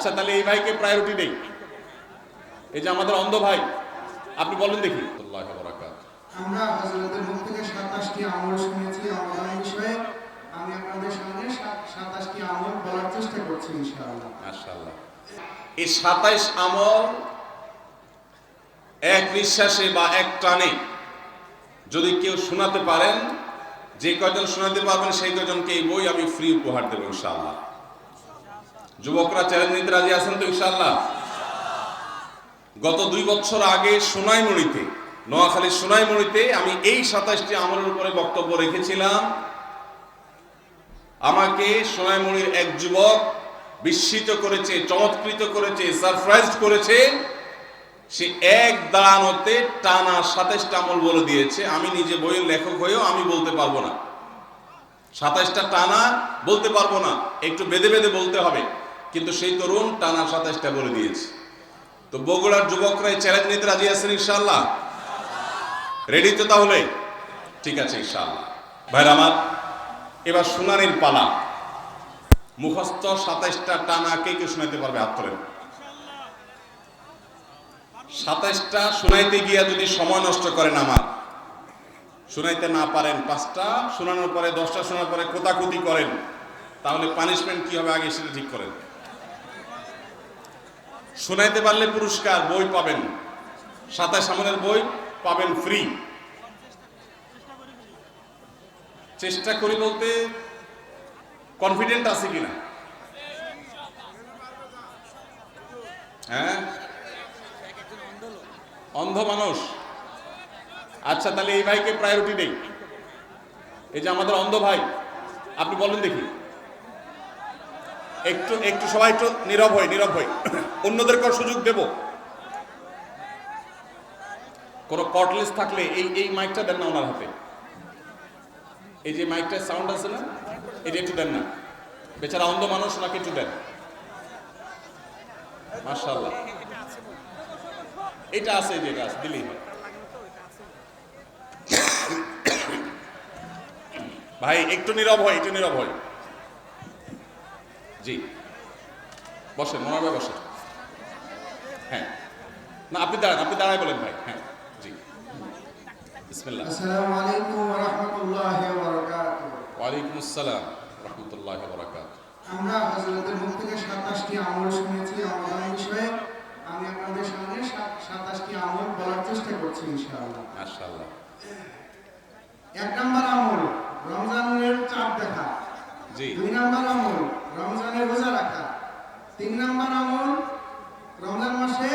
আচ্ছা তাহলে এই ভাইকে প্রায়োরিটি দেই। এই যে আমাদের অন্ধ ভাই আপনি বলেন দেখি। আমরা হজরতের মুখ থেকে সাতাশটি আমল শুনেছি অবদান বিষয়ে। আমি আপনাদের সামনে সাতাশটি আমল বলার চেষ্টা করছি ইনশাআল্লাহ। মাশাআল্লাহ। এই সাতাইশ আমল এক নিঃশ্বাসে বা এক টানে যদি কেউ শোনাতে পারেন যে কয়জন শোনাতে পারবেন সেই কয়জনকে এই বই আমি ফ্রি উপহার দেবো ইনশাআল্লাহ। যুবকরা চ্যালেঞ্জ নিতে রাজি আছেন তো ইনশাআল্লাহ? গত দুই বছর আগে সোনাইমণিতে নোয়াখালীর সোনাইমণিতে আমি এই সাতাশটি আমলের উপরে বক্তব্য রেখেছিলাম। আমাকে সোনাইমণির এক যুবক বিস্মিত করেছে, চমৎকৃত করেছে, সারপ্রাইজড করেছে। সে এক দাঁড়ানোতে টানা সাতাইশটা আমল বলে দিয়েছে। আমি নিজে বইয়ের লেখক হয়েও আমি বলতে পারব না। সাতাইশটা টানা বলতে পারব না। একটু বেঁধে বেঁধে বলতে হবে। কিন্তু সেই তরুণ টানা সাতাইশটা বলে দিয়েছে। তো বগুড়ার যুবকরা এই চ্যালেঞ্জ নিতে রাজি আছেন ইনশাল্লাহ রেডি তো তাহলে? ঠিক আছে ইনশাল্লাহ ভাইরা আমার, এবার শুনানির পালা। মুখস্থ সাতাইশটা টানা কে কে শোনাইতে পারবে? হাত তোলেন। সাতাইশটা শোনাইতে গিয়া যদি সময় নষ্ট করেন আমার, শোনাইতে না পারেন পাঁচটা, শোনানোর পরে দশটা শোনার পরে কোতাকুতি করেন, তাহলে পানিশমেন্ট কি হবে আগে সেটা ঠিক করেন। শোনাইতে পারলে পুরস্কার, বই পাবেন। সাতাশ আমলের বই পাবেন ফ্রি চেষ্টা করি বলতে কনফিডেন্ট আছে কিনা? হ্যাঁ? অন্ধ মানুষ। আচ্ছা তাহলে এই ভাইকে প্রায়োরিটি দেই। এই যে আমাদের অন্ধ ভাই, আপনি বলেন দেখি। একটু একটু সবাই একটু নীরব হই নীরব হই। অন্যদেরকেও সুযোগ দেব? কোনো কটলেস থাকলে এই এই মাইকটা দেন না ওনার হাতে। এই যে মাইকটার সাউন্ড আছে না, এটা একটু দেন না। বেচারা অন্ধ মানুষ, ওনাকে একটু দেন। মার্শাল্লাহ এটা আছে, এই যে এটা আছে, দিলেই হয়। ভাই, একটু নীরব হয় একটু নীরব হয় জি। বসেন মনে ভাই বসেন। হ্যাঁ। না আপনি দাঁড়ান আপনি দাঁড়ায় বলেন ভাই। হ্যাঁ জি। বিসমিল্লাহ। আসসালামু আলাইকুম ওয়া রাহমাতুল্লাহি ওয়া বারাকাতুহু ওয়ালাইকুম আসসালাম রহমতুল্লাহ বরাকাত আমরা হজরতের মুখ থেকে সাতাশটি আমল শুনেছি অবদান বিষয়ে। আমি আপনাদের সামনে সাতাশটি আমল বলার চেষ্টা করছি ইনশাআল্লাহ। মাশাআল্লাহ। এক নম্বর আমল রমজানের চাঁদ দেখা। জি। দুই নম্বর আমল রমজানের রোজা রাখা। তিন নম্বর আমল রমজান মাসে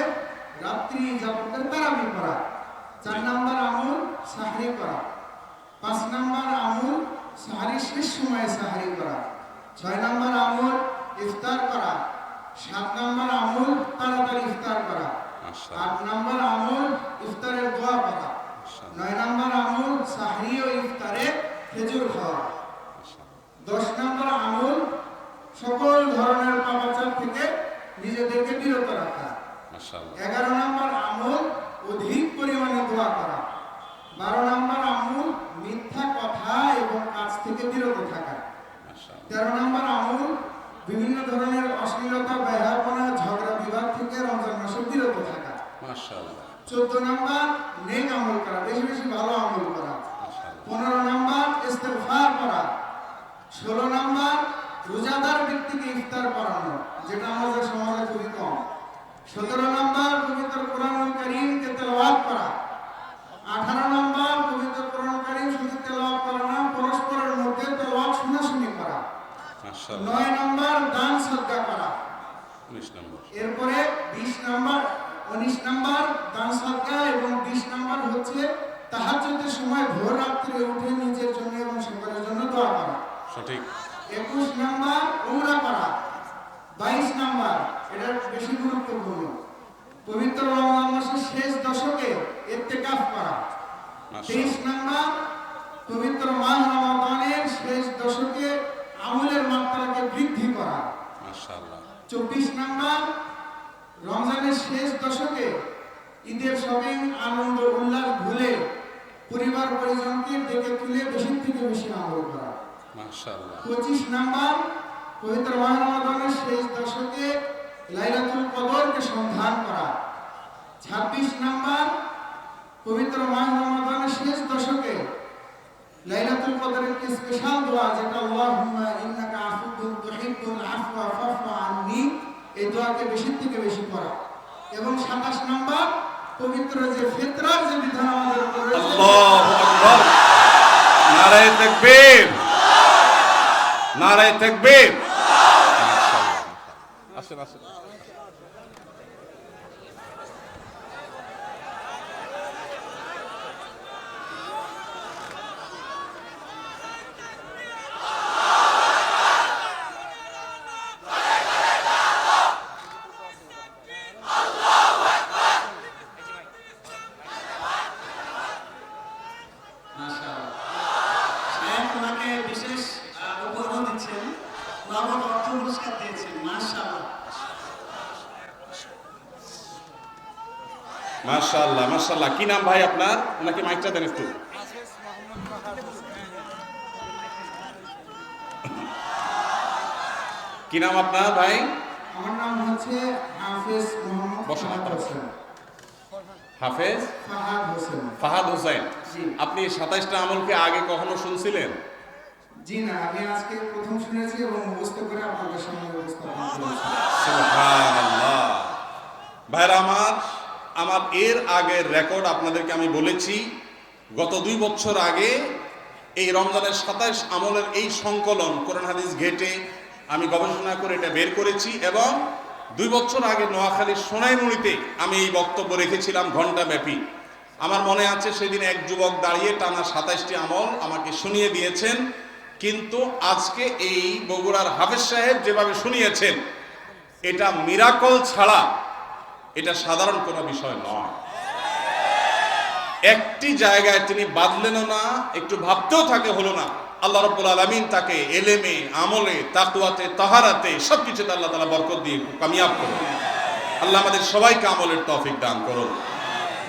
রাত্রি যাপনের তারাবি করা চার নম্বর আমল সাহারি করা পাঁচ নম্বর আমল সাহারি শেষ সময়ে সাহারি করা ছয় নম্বর আমল ইফতার করা। সাত নম্বর আমল তাড়াতাড়ি ইফতার করা। আট নম্বর আমল ইফতারের দোয়া করা নয় নম্বর আমল সাহরি ও ইফতারে খেজুর খাওয়া। দশ নম্বর আমল সকল ধরনের পাপাচার থেকে নিজেদেরকে বিরত রাখা। এগারো নম্বর আমল অধিক পরিমাণে দোয়া করা। বারো নম্বর আমল মিথ্যা কথা এবং কাজ থেকে বিরত থাকা। তেরো নম্বর আমল বিভিন্ন ধরনের অশ্লীলতা ব্যয়াপনা ঝগড়া বিবাদ থেকে রমজান মাসে বিরত থাকা। চোদ্দ নম্বর নেক আমল করা বেশি বেশি ভালো আমল করা। পনেরো নম্বর ইস্তেগফার করা। ষোলো নম্বর রোজাদার ব্যক্তিকে ইফতার করানো যেটা আমাদের সমাজে খুবই কম। সতেরো নম্বর পবিত্র কোরআন করিমকে তেলাওয়াত করা। আঠারো নম্বর পবিত্র কোরআন করিম শুধু তেলাওয়াত করা না পরস্পরের মধ্যে তেলাওয়াত শোনাশুনি করা। নয় নম্বর দান সদ্গা করা। 19 এরপরে বিশ নাম্বার উনিশ নাম্বার দান সদকা এবং বিশ নাম্বার হচ্ছে তাহাজ্জুদের সময় ভোর রাত্রে উঠে নিজের জন্য এবং সকলের জন্য দোয়া করা। সঠিক। একুশ নাম্বার উমরা করা বাইশ নাম্বার এটা বেশি গুরুত্বপূর্ণ। পবিত্র রমজান মাসের শেষ দশকে ইত্তেকাফ করা তেইশ নাম্বার পবিত্র মাহ রমাদানের শেষ দশকে আমলের মাত্রাকে বৃদ্ধি করা। চব্বিশ নাম্বার রমজানের শেষ দশকে ঈদের শপিং আনন্দ উল্লাস ভুলে পরিবার পরিজনকে ডেকে তুলে বেশি থেকে বেশি আমল করা। পঁচিশ নাম্বার পবিত্র মাহ রমাদানের শেষ দশকে লাইলাতুল কদরকে সন্ধান করা। ছাব্বিশ নাম্বার পবিত্র মাহ রমাদানের শেষ দশকে লাইলাতুল কদরের একটি স্পেশাল দোয়া যেটা আল্লাহুম্মা ইন্নাকা আফুউন তুহিব্বুল আফওয়া ফাফু আননি এই দোয়াকে বেশি থেকে বেশি করা এবং 27 নাম্বার পবিত্র যে ফিতরার যে বিধান আমাদের উপর রয়েছে আল্লাহু আকবার। নারায়ে তাকবীর। নারায়ে থাকবে আসেন আসেন সাহেব ওনাকে বিশেষ আহ, উপহার দিচ্ছেন নগদ অর্থ পুরস্কার দিয়েছেন মাশাআল্লাহ মাশাআল্লাহ। কি নাম ভাই আপনার? ওনাকে মাইকটা দেন একটু। কি নাম আপনার ভাই? আমার নাম হচ্ছে হাফেজ মোহাম্মদ ফাহাদ আপনারা। হোসেন। হাফেজ? ফাহাদ হোসেন। ফাহাদ হোসেন। আপনি সাতাইশটা আমলকে আগে কখনো শুনছিলেন? জি না আমি আজকে প্রথম শুনেছি এবং মুখস্থ করে আপনাদের সামনে উপস্থাপন করেছি। সুবহানাল্লাহ। ভাইরা আমার আমার এর আগের রেকর্ড আপনাদেরকে আমি বলেছি, গত দুই বছর আগে এই রমজানের সাতাইশ আমলের এই সংকলন কোরআন হাদিস ঘেটে আমি গবেষণা করে এটা বের করেছি এবং দুই বছর আগে নোয়াখালীর সোনাইমুড়িতে আমি এই বক্তব্য রেখেছিলাম ঘণ্টা ব্যাপী আমার মনে আছে সেদিন এক যুবক দাঁড়িয়ে টানা সাতাইশটি আমল আমাকে শুনিয়ে দিয়েছেন, কিন্তু আজকে এই বগুড়ার হাফেজ সাহেব যেভাবে শুনিয়েছেন, এটা মিরাকল ছাড়া এটা সাধারণ কোনো বিষয় নয়। একটি জায়গায় তিনি বাদলেনও না, একটু ভাবতেও থাকে হলো না। আল্লাহ রব্বুল আলমিন তাকে এলেমে, আমলে তাকুয়াতে তাহারাতে সব কিছুতে আল্লাহ তালা বরকত দিয়ে কামিয়াব করুন। আল্লাহ আমাদের সবাইকে আমলের তৌফিক দান করুন।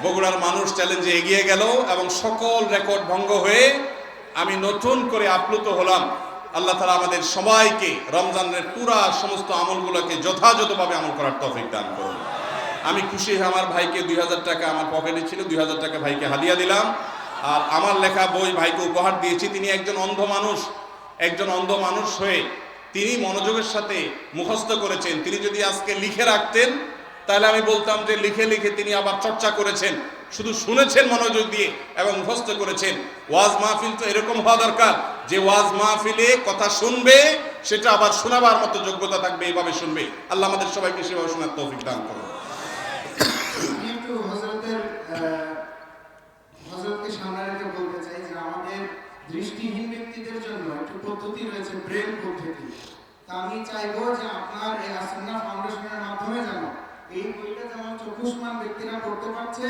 বগুড়ার মানুষ চ্যালেঞ্জে এগিয়ে গেল এবং সকল রেকর্ড ভঙ্গ হয়ে আমি নতুন করে আপ্লুত হলাম। আল্লাহ তালা আমাদের সবাইকে রমজানের পুরা সমস্ত আমলগুলোকে যথাযথভাবে আমল করার তৌফিক দান করুন। আমি খুশি, আমার ভাইকে দুই হাজার টাকা আমার পকেটে ছিল, দুই হাজার টাকা ভাইকে হাদিয়া দিলাম। আর আমার লেখা বই ভাইকে উপহার দিয়েছি, তিনি একজন অন্ধ মানুষ, একজন অন্ধ মানুষ হয়ে তিনি মনোযোগের সাথে মুখস্থ করেছেন। তিনি যদি আজকে লিখে রাখতেন, তাহলে আমি বলতাম যে লিখে লিখে তিনি আবার চর্চা করেছেন, শুধু শুনেছেন মনোযোগ দিয়ে এবং মুখস্থ করেছেন। ওয়াজ মাহফিল তো এরকম হওয়া দরকার, যে ওয়াজ মাহফিলে কথা শুনবে, সেটা আবার শোনাবার মতো যোগ্যতা থাকবে, এইভাবে শুনবে। আল্লাহ আমাদের সবাইকে সেভাবে শোনার তৌফিক দান করুন আমি একটু হজরতের হজরতকে সামনে রেখে বলতে চাই যে আমাদের দৃষ্টিহীন ব্যক্তিদের জন্য একটু পদ্ধতি রয়েছে ব্রেন পদ্ধতি। তা আমি চাইব যে আপনার এই আসন্না ফাউন্ডেশনের মাধ্যমে যেন এই বইটা যেমন চক্ষুষ্মান ব্যক্তিরা পড়তে পারছে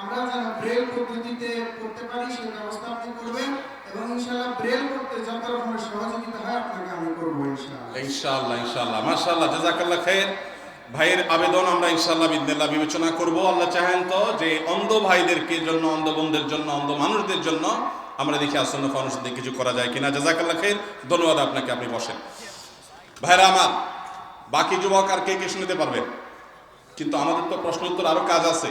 আমরা যেন ব্রেল পদ্ধতিতে করতে পারি, সেই ব্যবস্থা আপনি করবেন এবং ইনশাআল্লাহ ব্রেল করতে যত রকমের সহযোগিতা হয় আপনাকে আমি করব ইনশাআল্লাহ। ইনশাআল্লাহ ইনশাআল্লাহ। মাশাআল্লাহ জাযাকাল্লাহ খায়ের ভাইয়ের আবেদন আমরা ইনশাআল্লাহ বিদিনাল্লাহ বিবেচনা করব। আল্লাহ চাহেন তো যে অন্ধ ভাইদেরকে জন্য, অন্ধ বোনদের জন্য, অন্ধ মানুষদের জন্য আমরা দেখি আসন্ন ফাউন্ডেশন দিয়ে কিছু করা যায় কিনা। জাযাকাল্লাহ খায়ের ধন্যবাদ আপনাকে আপনি বসেন। ভাইরা আমার বাকি যুবক আর কে কে শুনতে পারবেন কিন্তু আমাদের তো প্রশ্ন উত্তর আরও কাজ আছে।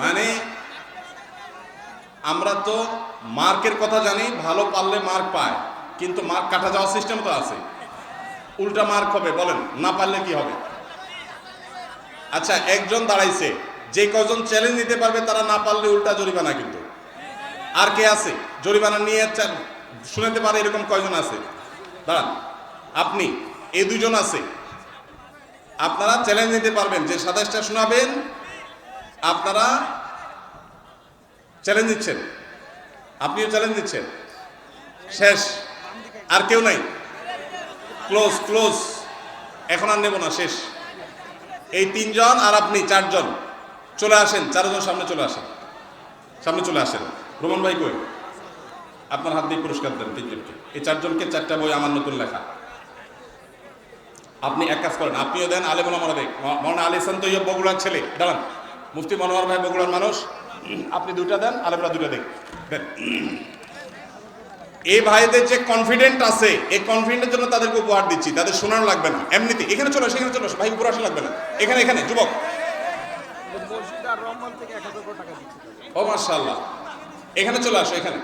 মানে আমরা তো মার্কের কথা জানি ভালো পারলে মার্ক পায় কিন্তু মার্ক কাটা যাওয়ার সিস্টেম তো আছে। উল্টা মার্ক হবে, বলেন, না পারলে কি হবে? আচ্ছা একজন দাঁড়াইছে, যে কজন চ্যালেঞ্জ নিতে পারবে তারা না পারলে উল্টা জরিমানা কিন্তু। আর কে আছে? জরিমানা নিয়ে শুনাতে পারে এরকম কয়জন আছে? দাঁড়ান, আপনি এই দুজন আছে। আপনারা চ্যালেঞ্জ নিতে পারবেন, যে সাতাশটা শোনাবেন, আপনারা চ্যালেঞ্জ দিচ্ছেন আপনিও চ্যালেঞ্জ দিচ্ছেন শেষ। আর কেউ নাই। Close close. এখন আর নেব না, শেষ। এই তিনজন আর আপনি চারজন। চলে আসেন, চারজন সামনে চলে আসেন। সামনে চলে আসেন। রোমন ভাই কই? আপনার হাত দিয়ে পুরস্কার দেন তিনজনকে। এই চারজনকে চারটা বই আমার নতুন লেখা। আপনি এক কাজ করেন, আপনিও দেন আলেমুল আমরা দেখ মনে আলিসান তো ইয়ে বগুড়ার ছেলে। দাঁড়ান। মুফতি মনোহর ভাই বগুড়ার মানুষ। আপনি দুটা দেন, আলেমরা দুটা দেখ দেন। এই ভাইদের যে কনফিডেন্ট আছে, এই কনফিডেন্টের জন্য তাদেরকে উপহার দিচ্ছি। তাদের শোনানো লাগবে না, এমনিতে। এখানে চলো, সেখানে চলো ভাই উপর আসা লাগবে না। এখানে এখানে, যুবক। ও মার্শাল্লাহ এখানে চলে আসো, এখানে।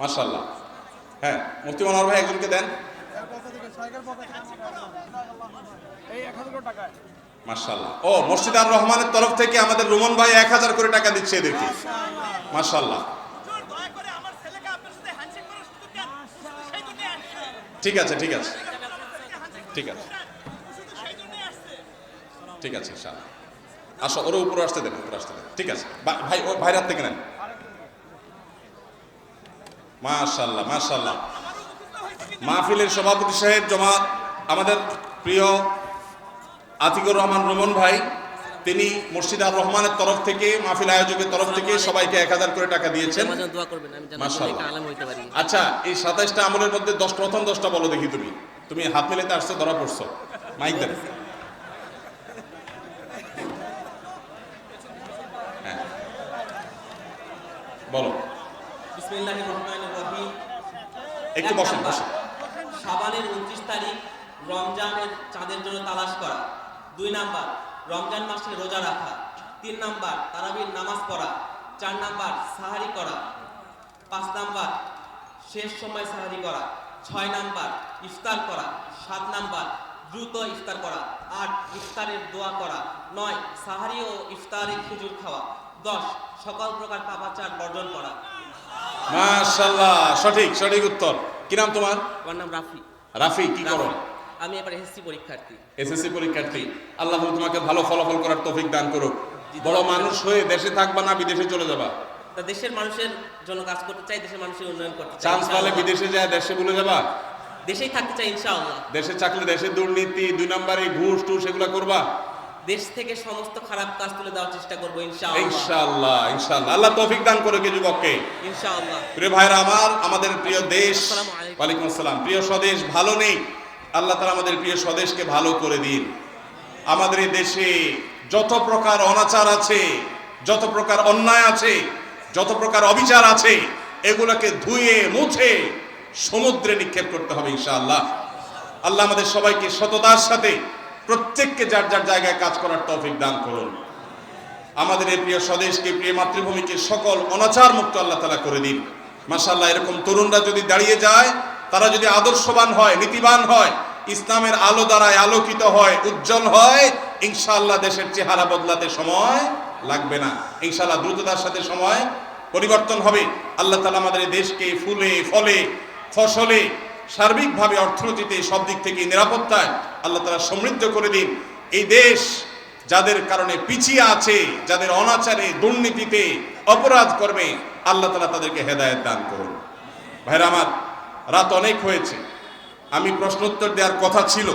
মার্শাল্লাহ হ্যাঁ মুফতি মনোহর ভাই, একজনকে দেন। মার্শাল্লাহ ও, মসজিদ আর রহমানের তরফ থেকে আমাদের রুমন ভাই এক হাজার করে টাকা দিচ্ছে এদেরকে। মার্শাল্লাহ ঠিক আছে ঠিক আছে। ঠিক আছে। ঠিক আছে আসো, ওর উপরে আসতে দেন, উপরে আসতে দেন। ঠিক আছে। ভাই, ও ভাইরাত থেকে নেন। মাশাল্লাহ মাশাল্লাহ মাহফিলের সভাপতি সাহেব, জমা আমাদের প্রিয় আতিকুর রহমান রমন ভাই তিনি মুর্শিদ আর রহমানের তরফ থেকে মাহফিল আয়োজকের তরফ থেকে সবাইকে এক হাজার করে টাকা দিয়েছেন। আচ্ছা এই সাতাইশটা আমলের মধ্যে দশ প্রথম দশটা বলো দেখি তুমি। তুমি হাত মেলাতে আসছো ধরা পড়ছো। মাইক দেন। হ্যাঁ। বলো। একটু বসেন বসেন। শাবানের উনত্রিশ তারিখ রমজানের চাঁদের জন্য তালাশ করা। দুই নাম্বার রমজান মাসে রোজা রাখা। তিন নাম্বার তারাবির নামাজ পড়া। চার নাম্বার সাহারি করা। পাঁচ নাম্বার শেষ সময় সাহারি করা। ছয় নাম্বার ইফতার করা। সাত নাম্বার দ্রুত ইফতার করা। আট ইফতারের দোয়া করা। নয় সাহারি ও ইফতারে খেজুর খাওয়া। দশ সকল প্রকার পাপাচার বর্জন করা। মাশাল্লাহ সঠিক সঠিক উত্তর। কি নাম তোমার? আমার নাম রাফি। রাফি কি করো। আমি এবার এসএসসি পরীক্ষার্থী। এসএসসি পরীক্ষার্থী। আল্লাহ তোমাকে ভালো ফলাফল করার তৌফিক দান করুক। বড় মানুষ হয়ে দেশে থাকবা না বিদেশে চলে যাবা। তা দেশের মানুষের জন্য কাজ করতে চাই দেশের মানুষের উন্নয়ন করতে চাই চান্স পালে। বিদেশে যায় দেশে ভুলে যাবা। দেশেই থাকতে চাই ইনশাআল্লাহ। দেশে থাকলে দেশের দুর্নীতি দুই নম্বরে ঘুষ টুস এগুলো করবা। দেশ থেকে সমস্ত খারাপ কাজ তুলে দেওয়ার চেষ্টা করব ইনশাআল্লাহ। ইনশাআল্লাহ ইনশাআল্লাহ। আল্লাহ তৌফিক দান করে কে যুবককে। ইনশাআল্লাহ। প্রিয় ভাইরা আমার আমাদের প্রিয় দেশ আসসালামু আলাইকুম। আসসালাম। প্রিয় স্বদেশ ভালো নেই। আল্লাহ তালা আমাদের প্রিয় স্বদেশকে ভালো করে দিন। আমাদের এই দেশে যত প্রকার অনাচার আছে, যত প্রকার অন্যায় আছে, যত প্রকার অবিচার আছে, এগুলোকে ধুয়ে, মুছে সমুদ্রে নিক্ষেপ করতে হবে ইনশাআল্লাহ। আল্লাহ আমাদের সবাইকে সততার সাথে প্রত্যেককে যার যার জায়গায় কাজ করার তৌফিক দান করুন। আমাদের এই প্রিয় স্বদেশকে, প্রিয় মাতৃভূমিকে সকল অনাচার মুক্ত আল্লাহ তালা করে দিন। মাসাল্লাহ এরকম তরুণরা যদি দাঁড়িয়ে যায় তারা যদি আদর্শবান হয়, নীতিবান হয়, ইসলামের আলো দ্বারায় আলোকিত হয়, উজ্জ্বল হয়, ইনশাআল্লাহ দেশের চেহারা বদলাতে সময় লাগবে না। ইনশাআল্লাহ দ্রুততার সাথে সময় পরিবর্তন হবে। আল্লাহ তালা আমাদের দেশকে ফুলে, ফলে, ফসলে, সার্বিকভাবে অর্থনীতিতে সব দিক থেকে নিরাপত্তায় আল্লাহ তালা সমৃদ্ধ করে দিন। এই দেশ যাদের কারণে পিছিয়ে আছে, যাদের অনাচারে, দুর্নীতিতে অপরাধ করবে, আল্লাহ তালা তাদেরকে হেদায়েত দান করুন। ভাইরা আমার রাত অনেক হয়েছে। আমি প্রশ্নোত্তর দেওয়ার কথা ছিল।